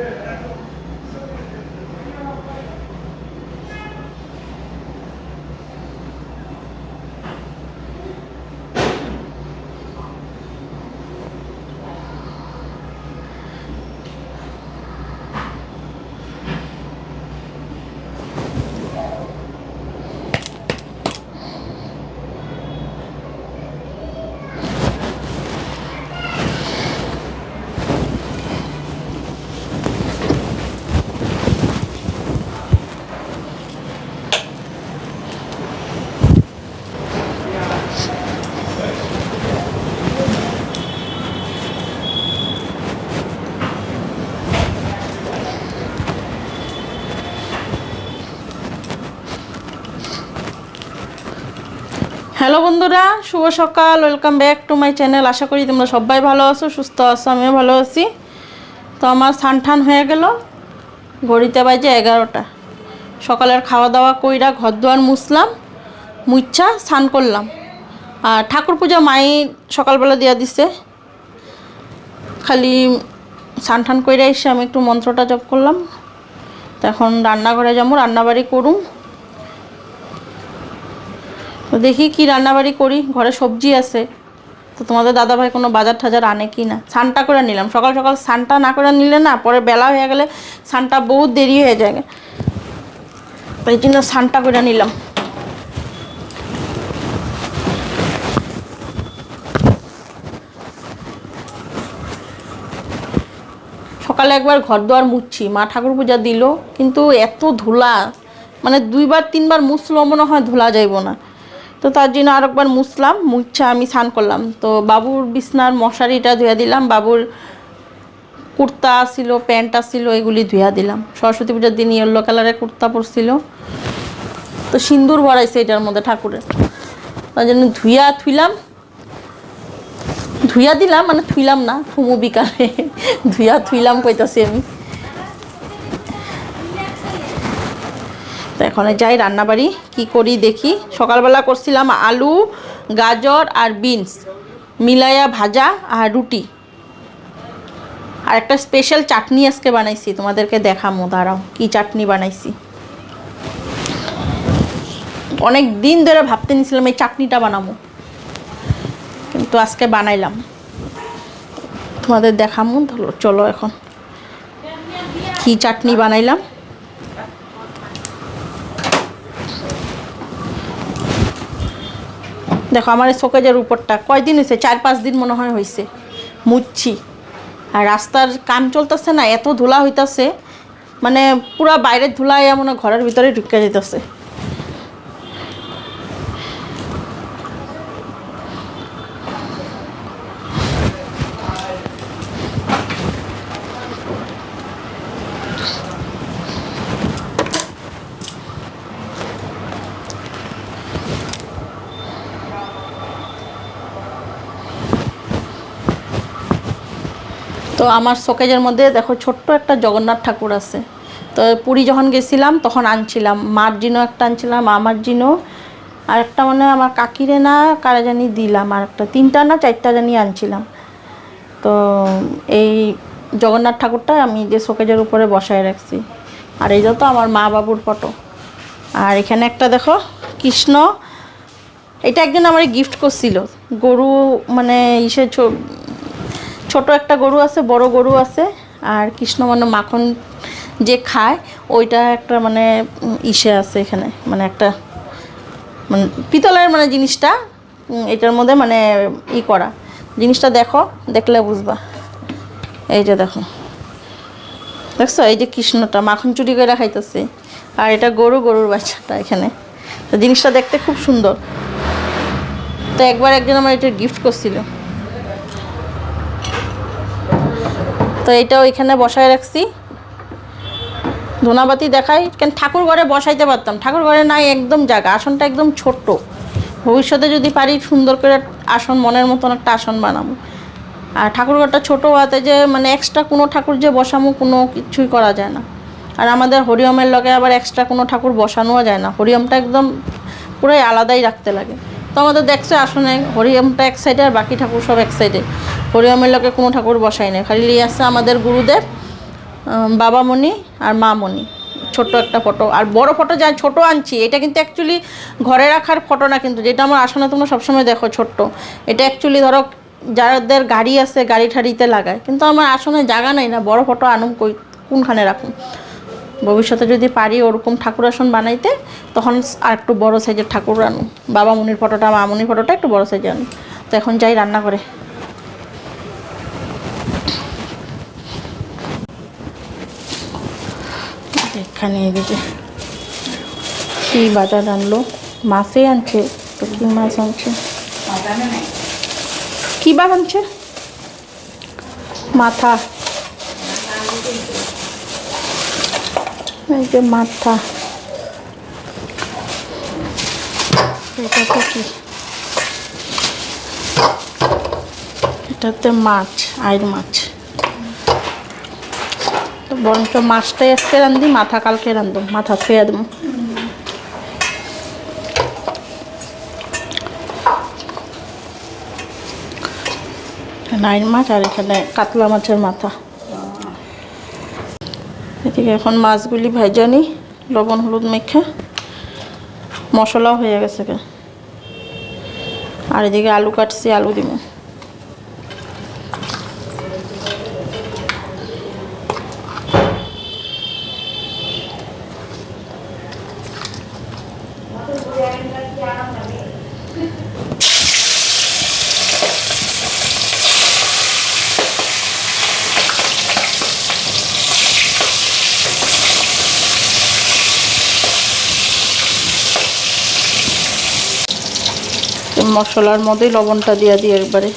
Yeah. Hello বন্ধুরা, শুভ সকাল welcome back to my channel আশা করি তোমরা সবাই ভালো আছো, সুস্থ আছো, আমিও ভালো আছি। তো আমার স্নান ঠান হয়ে গেল, ঘড়িতে বাজে এগারোটা। সকালের খাওয়া দাওয়া কইরা ঘর দুয়ার মুছলাম মুচ্ছা স্নান করলাম। আর ঠাকুর পূজা মাই সকালবেলা দিয়া দিছে। খালি স্নান ঠান কইরা এসে আমি একটু মন্ত্রটা জপ করলাম। তো এখন রান্নাঘরে যাব, রান্নাবাড়ি করুম। তো দেখি কি রান্নাবাড়ি করি। ঘরে সবজি আছে। তো তোমাদের দাদাভাই কোনো বাজার টাজার আনে কি না? স্নানটা করে নিলাম। সকাল সকাল স্নানটা না করে নিলে না, পরে বেলা হয়ে গেলে স্নানটা বহুত দেরি হয়ে যায়। তো এই জন্য স্নানটা করে নিলাম। সকালে একবার ঘর দুয়ার মুছছি। মা ঠাকুর পূজা দিল, কিন্তু এত ধুলা। মানে দুইবার, তিনবার মুছলেও মনে হয় ধুলা যাইব না। তো তার জন্য আরেকবার মুছলাম, মুছা আমি স্নান করলাম। তো বাবুর বিছনার মশারিটা ধুয়ে দিলাম, বাবুর কুর্তা ছিল, প্যান্ট ছিল, এগুলি ধুয়া দিলাম। সরস্বতী পূজার দিন ইয়েলো কালারের কুর্তা পরছিল। তো সিন্দুর ভরাইছে এটার মধ্যে ঠাকুরের। তার জন্য ধুইয়া থুইলাম। ধুইয়া দিলাম মানে থুইলাম না, থুমু বিকালে। ধুইয়া থুইলাম কইতাছি আমি। তো এখন যাই রান্নাবাড়ি, কি করি দেখি। সকালবেলা করছিলাম আলু, গাজর আর বিনস মিলাইয়া ভাজা আর রুটি। আর একটা স্পেশাল চাটনি আজকে বানাইছি, তোমাদেরকে দেখামো, দাঁড়াও, কি চাটনি বানাইছি। অনেক দিন ধরে ভাবতে নিছিলাম এই চাটনিটা বানাবো কিন্তু আজকে বানাইলাম। তোমাদের দেখামো চলো এখন। কি চাটনি বানাইলাম? দেখো, আমার শোকেজের উপরটা কয়দিন হয়েছে? চার, পাঁচ দিন মনে হয় হয়েছে। মুচ্ছি। আর রাস্তার কাম চলতেছে না, এত ধুলা হইতাছে। মানে পুরা বাইরের ধুলা এমন ঘরের ভিতরে ঢুকে যেতেছে আমার শোকেজের মধ্যে দেখো ছোট্ট একটা জগন্নাথ ঠাকুর আছে। তো পুরী যখন গেছিলাম, তখন আনছিলাম। মার জিনও একটা আনছিলাম আমার জিনও আর একটা মানে আমার কাকিরে না, কারা জানি দিলাম। আর একটা, তিনটা না চারটা জানি আনছিলাম। তো এই জগন্নাথ ঠাকুরটা আমি যে শোকেজের উপরে বসায় রাখছি। আর এইটা তো আমার মা বাবুর ফটো। আর এখানে একটা দেখো, কৃষ্ণ। এটা একদিন আমার গিফট করছিল। গরু মানে ইসে ছোট একটা গরু আছে, বড় গরু আছে, আর কৃষ্ণ মানে মাখন যে খায়, ওইটা একটা মানে ইসে আছে এখানে মানে একটা মানে পিতলের মানে জিনিসটা এটার মধ্যে মানে ই করা। জিনিসটা দেখো, দেখলে বুঝবা। এই যে দেখো। দেখছ? এই যে কৃষ্ণটা মাখন চুরি করে খাইতেছে। আর এটা গরু, গরুর বাচ্চাটা এখানে। জিনিসটা দেখতে খুব সুন্দর। তো একবার একজন আমার এটা গিফট করছিল। তো এটাও এখানে বসায় রাখছি। ধনাবাতি দেখাই, কেন ঠাকুর ঘরে বসাইতে পারতাম। ঠাকুর ঘরে নাই, একদম জায়গা, আসনটা একদম ছোট্ট। ভবিষ্যতে যদি পারি, সুন্দর করে আসন, মনের মতন একটা আসন বানাবো। আর ঠাকুর ঘরটা ছোটো হাতে যে মানে এক্সট্রা কোনো ঠাকুর যে বসামো, কোনো কিছুই করা যায় না। আর আমাদের হরিয়মের লগে আবার এক্সট্রা কোনো ঠাকুর বসানোও যায় না। হরিয়মটা একদম পুরাই আলাদাই রাখতে লাগে। তো আমাদের দেখছ আসনে হরিওমটা এক সাইডে আর বাকি ঠাকুর সব এক সাইডে হরিওমের লগে কোনো ঠাকুর বসাই নেই। খালি আছে আমাদের গুরুদেব বাবামণি আর মামণি। ছোট একটা ফটো। আর বড় ফটো যা, ছোট আনছি, এটা কিন্তু অ্যাকচুয়ালি ঘরে রাখার ফটো না কিন্তু, যেটা আমার আসনে তোমরা সবসময় দেখো ছোট্ট। এটা অ্যাকচুয়ালি ধরো, যাদের গাড়ি আছে, গাড়ি ঠাড়িতে লাগায়। কিন্তু আমার আসনে জায়গা নেই না, বড় ফটো আনুম কই, কোনখানে রাখুন ভবিষ্যতে যদি পারি ওরকম ঠাকুর আসন বানাইতে তখন আর একটু বড়ো সাইজের ঠাকুর আনু। বাবা মুনির ফটোটা মামুনির ফটোটা একটু বড়ো সাইজের আনু। তো এখন যাই রান্না করে। এখানে এদিকে কি বাজার আনলো? মাছই আনছে তো কি মাছ আনছে? কি বার আনছে? মাথা। এই যে মাথা। এটাতে কি? এটাতে মাছ, আইর মাছ। তো বরঞ্চ মাছটাই আজকে রান্ধি, মাথা কালকে রান্ধব মাথা ছুঁয়ে দেবো। নাইন মাছ আর এখানে কাতলা মাছের মাথা। এদিকে এখন মাছগুলি ভাজা নিই লবণ, হলুদ মেখে মশলাও হয়ে গেছে। আর এদিকে আলু কাটছি, আলু দিব মশলার মধ্যেই লবণটা দিয়ে দিই একবারে।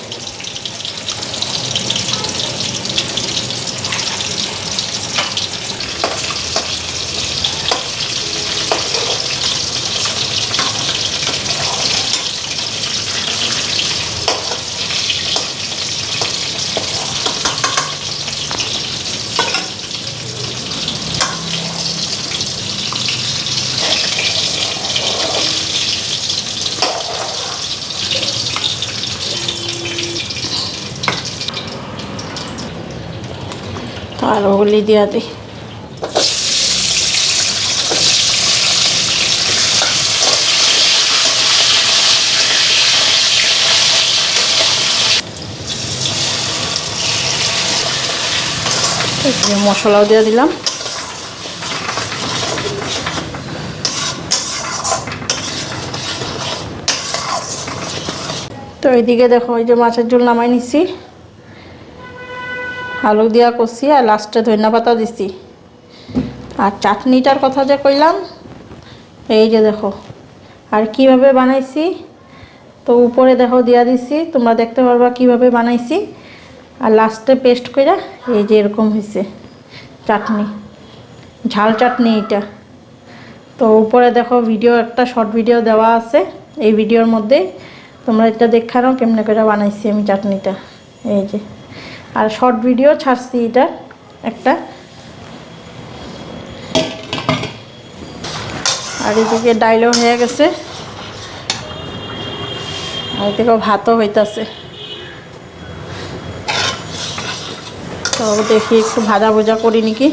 আর ওগুলি দিয়া দিই মশলাও দিয়ে দিলাম। তো এইদিকে দেখো, এই যে মাছের ঝোল নামাই নিছি। আলু দিয়া কষি আর লাস্টে ধনিয়া পাতা দিছি। আর চাটনিটার কথা যে কইলাম, এই যে দেখো, আর কীভাবে বানাইছি, তো উপরে দেখো দিয়া দিছি, তোমরা দেখতে পারবা কীভাবে বানাইছি। আর লাস্টে পেস্ট কইরা এই যে এরকম হয়েছে চাটনি, ঝাল চাটনি এটা তো উপরে দেখো ভিডিও, একটা শর্ট ভিডিও দেওয়া আছে, এই ভিডিওর মধ্যে তোমরা এটা দেখানো কেমনে করে বানাইছি আমি চাটনিটা, এই যে। আর শর্ট ভিডিও ছাড়ছি এটা একটা। আর এদিকে ডাইলও হয়ে গেছে। আর এদিকে ভাতও হইতাছে। তো দেখি একটু ভাজা ভুজা করি নাকি।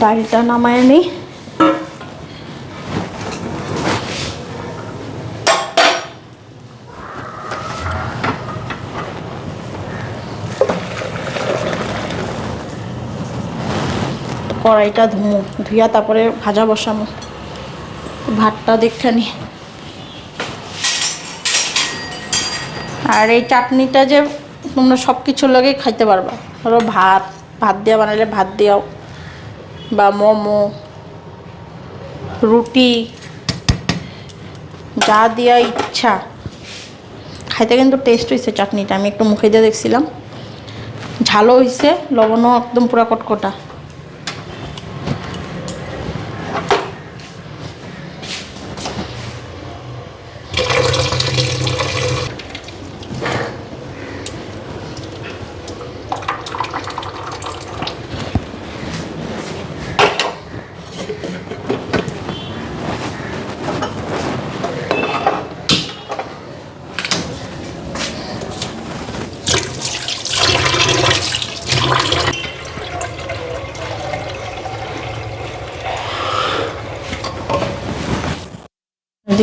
ডালটা নামায় নিই। কড়াইটা ধুমু, ধুইয়া তারপরে ভাজা বসামো। ভাতটা দেখখানি আর এই চাটনিটা যে তোমরা সব কিছুর লগেই খাইতে পারবা। ধরো ভাত ভাত দিয়া বানাইলে ভাত দিয়াও। বা মোমো, রুটি, যা দেওয়া ইচ্ছা। খাইতে কিন্তু টেস্ট হয়েছে চাটনিটা, আমি একটু মুখে দিয়ে দেখছিলাম। ঝালও হয়েছে লবণও একদম পুরা কটকটা।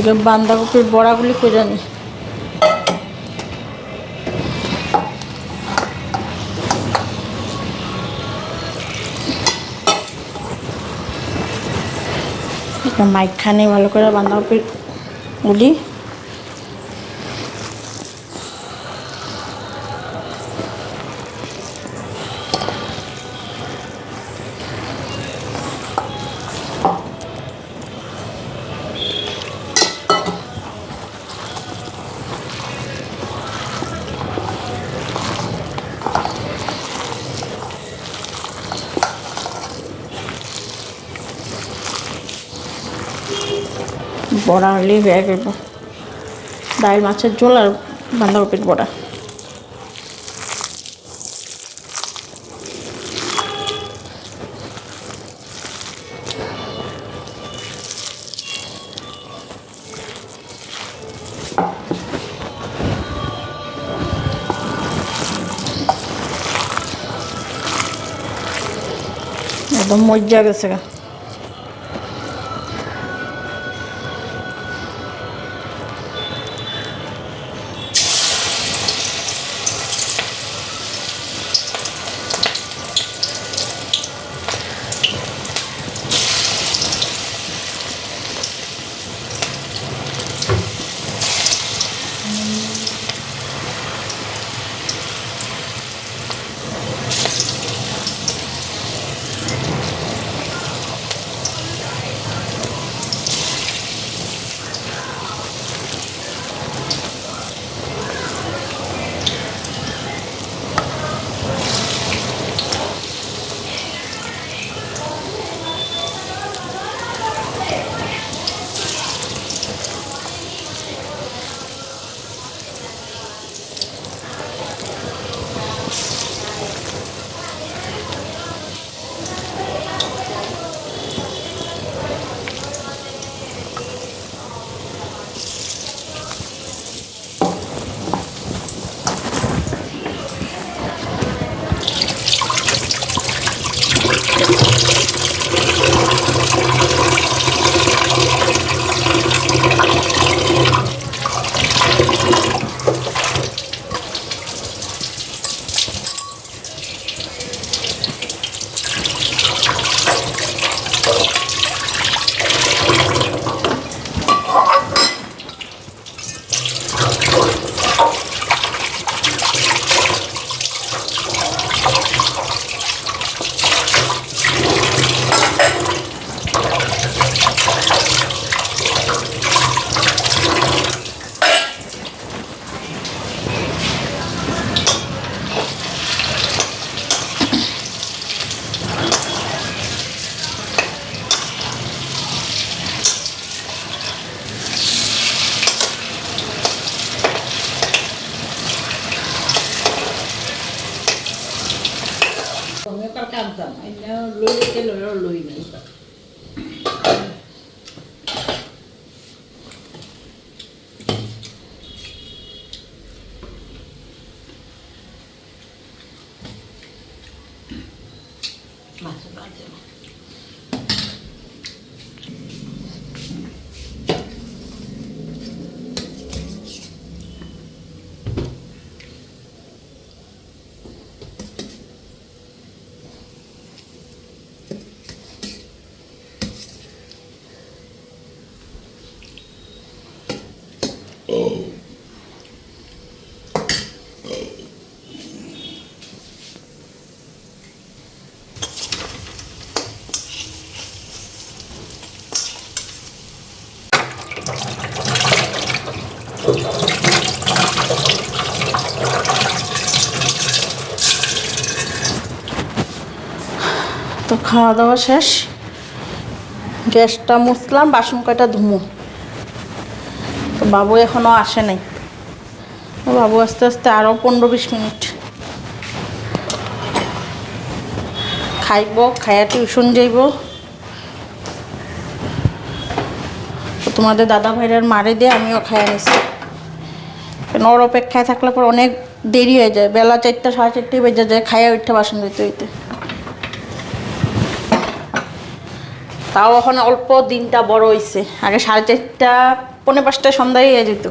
এদিকে বাঁধাকপির বড়াগুলি করে জানি মাইকখানে ভালো করে বাঁধাকপির গুলি বড়া হলেই হয়ে গেল ডাল মাছের ঝোল আর বাঁধাকপির বড়া। মজ্জা গেছে গা। খাওয়া দাওয়া শেষ। গ্যাসটা মুছলাম, বাসন কয়টা ধুমো। তো বাবু এখনও আসে নাই। বাবু আস্তে আস্তে আরও পনেরো বিশ মিনিট। খাইব খাইয়া টিউশন যাইব। তোমাদের দাদা ভাইরার মারে দিয়ে আমিও খাইয়া নিছি। কেন ওর অপেক্ষায় থাকলে পর অনেক দেরি হয়ে যায়। বেলা চারটা, সাড়ে চারটে বেজে যায় খাইয়া উঠতে বাসন দিতে হইতে তাও এখন অল্প দিনটা বড় হয়েছে আগে সাড়ে চারটা, পৌনে পাঁচটা সন্ধ্যায় যেত।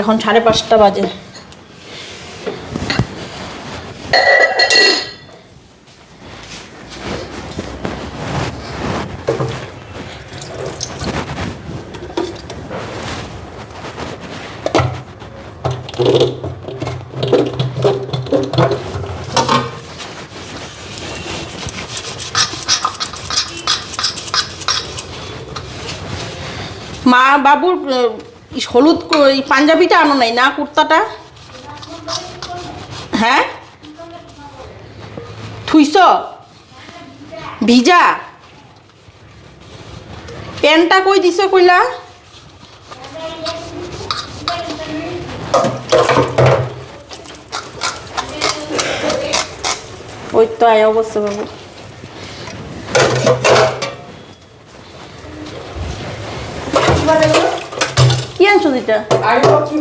এখন সাড়ে পাঁচটা বাজে মা বাবুর হলুদ পাঞ্জাবিটা আনো নাই না, কুর্তাটা? হ্যাঁ? থুইস ভিজা? প্যান্টটা কই দিছ কইলা? ওই তো আয় অবশ্য বাবু। কি আনছো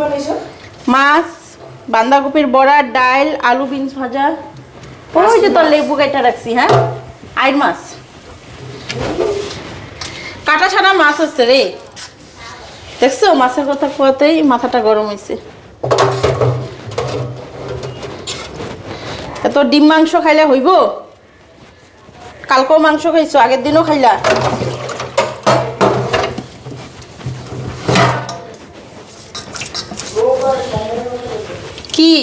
বানাইছো? মাছ বাঁধাকপির বড়া ডাল আলু বিনস ভাজা। ওই যে তোর লেবু কেটে রাখছি হ্যাঁ? আইর মাছ। কাটা ছাড়া মাছ আছে রে। দেখছ মাছের কথা কোয়াতেই মাথাটা গরম হয়েছে এত ডিম মাংস খাইলে হইব? কালকেও মাংস খাইছো আগের দিনও খাইলা? কি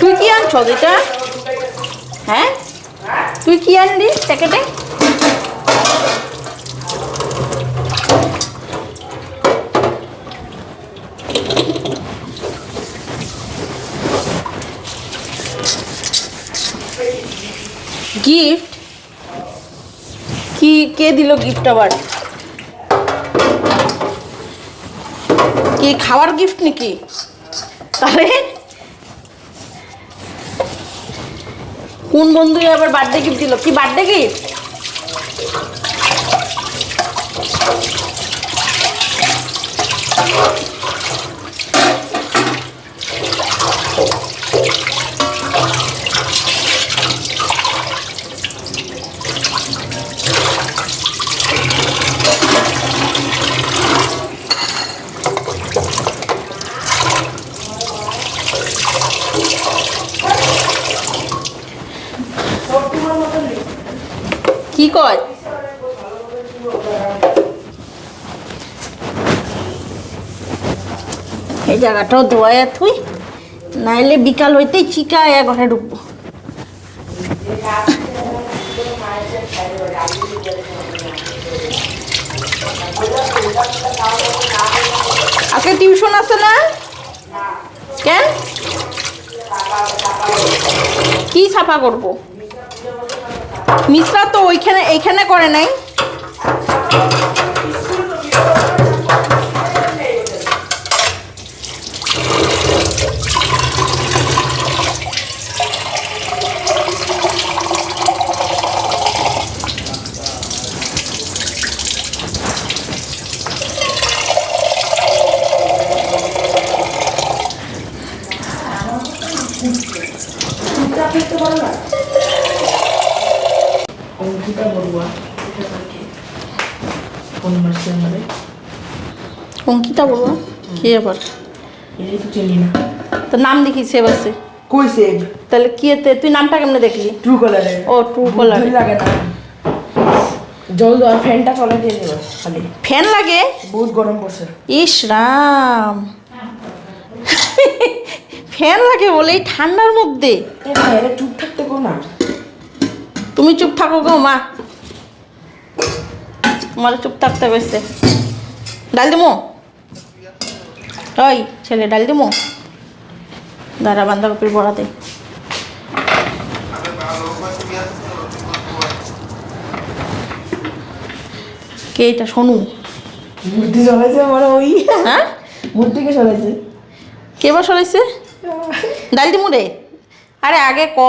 তুই কি আনছ এটা হ্যাঁ তুই কি আনলি প্যাকেটে গিফট কি দিল গিফট আবার? কি, খাওয়ার গিফট নাকি? তাহলে কোন বন্ধু আবার বার্থডে গিফট দিল? কি বার্থডে গিফট কি কয় এই জায়গাটাও ধোয়া থুই, নাইলে বিকাল হইতেই চিকায় ঘরে ঢুকবো। আজকে টিউশন আছে না? কেন কি ছাপা করব? মিশ্রা তো ওইখানে, এইখানে করে নাই অঙ্কিতা বড়ুয়া কোন মাসে আমাদের অঙ্কিতা বলব? কি আবার তো নাম দেখি সেভ আছে। কই সেভ তাহলে কি এতে তুই নামটা কেমনে দেখলি? ট্রু কালারে ও True colour লাগে না। জল দেওয়ার ফ্যানটা চলে দিয়ে দেবো খালি। ফ্যান লাগে? বহুত গরম পড়ছে। ইস রাম। ফ্যান লাগে বলে এই ঠান্ডার মধ্যে। বাইরে চুপ থাকতে কো না। তুমি চুপ থাকো গো মা। আমার চুপ থাকতে বেসে ডাল দিমো? ওই ছেলে ডাল দিমো? দাঁড়া বান্ধাকপির বড়াতে কে এটা? শোনু মানে ওই। হ্যাঁ? চলেছে কে বা সরাইছে? ডাল দিমু রে। আরে আগে ক।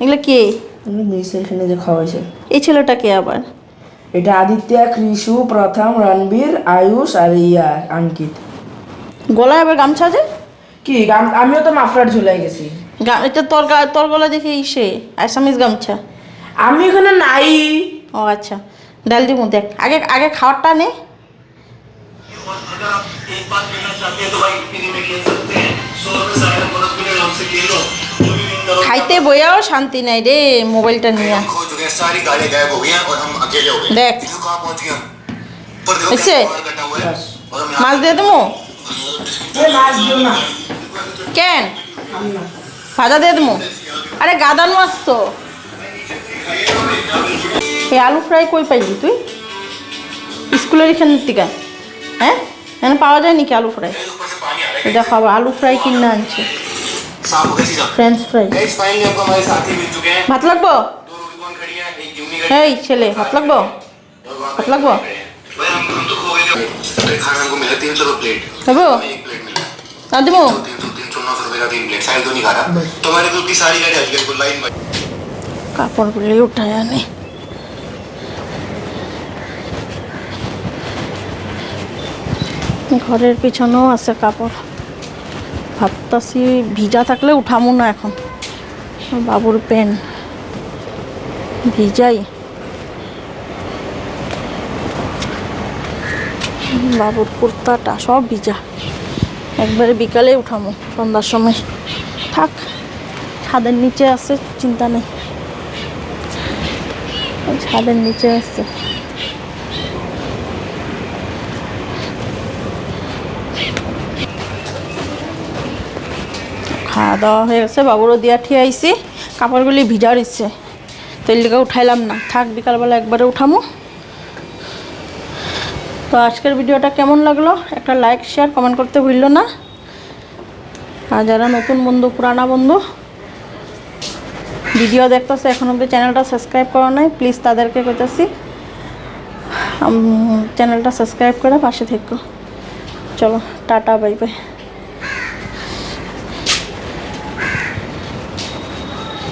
এগুলো কে? এখানে যে খাওয়াইছে। এই ছেলেটা কে আবার? এটা আদিত্য কৃষু প্রথম রণবীর আয়ুষ আর ইয়া আঙ্কিত গলায় আবার গামছা যে? কি গাম আমিও তো মাফলার ঝুলাই গেছি। এটা তোর তোর গলা দেখে ইসে আসামিজ গামছা। আমি ওখানে নাই। ও আচ্ছা। ডাল দিব দেখ। আগে আগে খাওয়ারটা নে। খাইতে বইয়াও শান্তি নাই রে মোবাইলটা নিয়ে। দেখ। মাছ দিয়ে দেবো? কেন? ভাজা দিয়ে দেবো। আরে গাদান মাছ এই আলু ফ্রাই কই পাইলি তুই? স্কুলের এখান থেকে। হ্যাঁ? এখানে পাওয়া যায় নাকি আলু ফ্রাই? দেখো আবার আলু ফ্রাই কিনে আনছে। ফ্রেঞ্চ ফ্রাই ভাত লাগবো? এই ছেলে, ভাত লাগবো? ভাত লাগবো? भाई हम हम तो खो गए थे तो खाना हमको मिला तीन सौ रुपये प्लेट খাবো हमें एक प्लेट मिला না দেবো तो तीन सौ तीन सौ नौ सौ रुपये का तीन प्लेट साहिल तो नहीं खा रहा तो हमारे ग्रुप की सारी गाड़ी आज बिल्कुल लाइन में কাপড়গুলি উঠায় আনে ঘরের পিছনেও আছে কাপড় ভাবতাছি ভিজা থাকলে উঠামো না এখন বাবুর পেন ভিজাই বাবুর কুর্তাটা সব ভিজা। একবারে বিকালে উঠামো সন্ধ্যার সময়। থাক, ছাদের নিচে আছে, চিন্তা নেই। ছাদের নিচে আছে। খাওয়া দাওয়া হয়ে গেছে, বাবুরও দিয়া ঠিয়ে আইছি, কাপড়গুলি ভিজা রইছে। তো উঠাইলাম না। থাক, বিকালবেলা একবারে উঠামো। তো আজকের ভিডিওটা কেমন লাগল? একটা লাইক শেয়ার কমেন্ট করতে ভুললো না। আর যারা নতুন বন্ধু, পুরানা বন্ধু ভিডিও দেখতেছে এখন অব্দি চ্যানেলটা সাবস্ক্রাইব করা নাই প্লিজ তাদেরকে কইতেছি চ্যানেলটা সাবস্ক্রাইব করে পাশে থেকো। চলো, টাটা বাই বাই